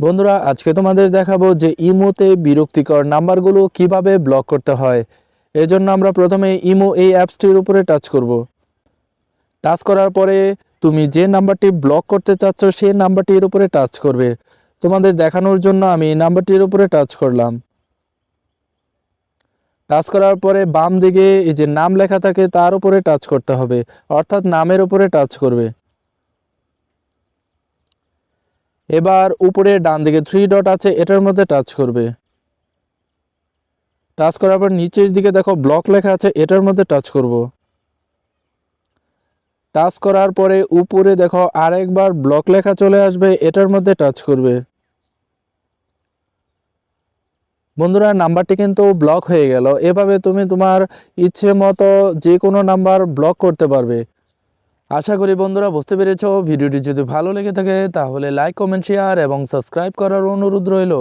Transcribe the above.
বন্ধুরা, আজকে তোমাদের দেখাবো যে ইমোতে বিরক্তিকর নাম্বারগুলো কীভাবে ব্লক করতে হয়। এজন্য আমরা প্রথমে ইমো এই অ্যাপসটির উপরে টাচ করব। টাচ করার পরে তুমি যে নাম্বারটি ব্লক করতে চাচ্ছ, সেই নাম্বারটির উপরে টাচ করবে। তোমাদের দেখানোর জন্য আমি নাম্বারটির উপরে টাচ করলাম। টাচ করার পরে বাম দিকে এই যে নাম লেখা থাকে, তার উপরে টাচ করতে হবে। অর্থাৎ নামের উপরে টাচ করবে। এবার উপরে ডান দিকে থ্রি ডট আছে, এটার মধ্যে টাচ করবে। টাচ করার পর নিচের দিকে দেখো ব্লক লেখা আছে, এটার মধ্যে টাচ করব। টাচ করার পরে উপরে দেখো আরেকবার ব্লক লেখা চলে আসবে, এটার মধ্যে টাচ করবে। বন্ধুরা, নাম্বারটি কিন্তু ব্লক হয়ে গেল। এভাবে তুমি তোমার ইচ্ছে মতো যে কোনো নাম্বার ব্লক করতে পারবে। আশা করি বন্ধুরা বুঝতে পেরেছ। ভিডিওটি যদি ভালো লেগে থাকে তাহলে লাইক কমেন্ট শেয়ার এবং সাবস্ক্রাইব করার অনুরোধ রইল।